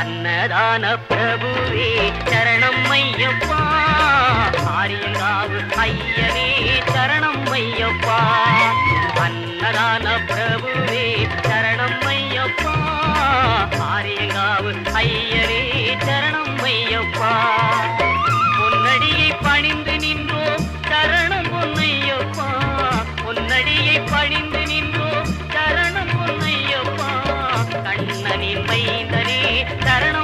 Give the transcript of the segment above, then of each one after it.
அன்னதான பிரபுவே சரணம் ஐயப்பா. ஆரியங்காவு ஐயனே சரணம் ஐயப்பா. அன்னதான பிரபுவே சரணம் ஐயப்பா. ஆரியங்காவு ஐயனே சரணம் ஐயப்பா. பொன்னடியை பணிந்து பணிந்து நின்றோம் சரணம் பொன்னையப்பா கண்ணனின் மைந்தனே தரணம்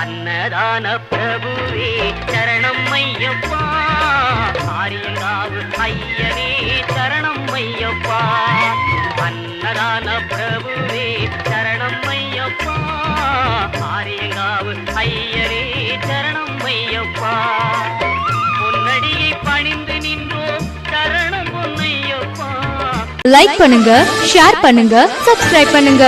அன்னதான பிரபுவே சரணம் ஐயப்பா. ஆரியங்காவு ஐயனே சரணம் ஐயப்பா. அன்னதான பிரபுவே சரணம் ஐயப்பா. ஆரியங்காவு ஐயனே சரணம் ஐயப்பா. பொன்னடியை பணிந்து நின்றோம் சரணம் பொன்னையப்பா. லைக் பண்ணுங்க ஷேர் பண்ணுங்க சப்ஸ்கிரைப் பண்ணுங்க.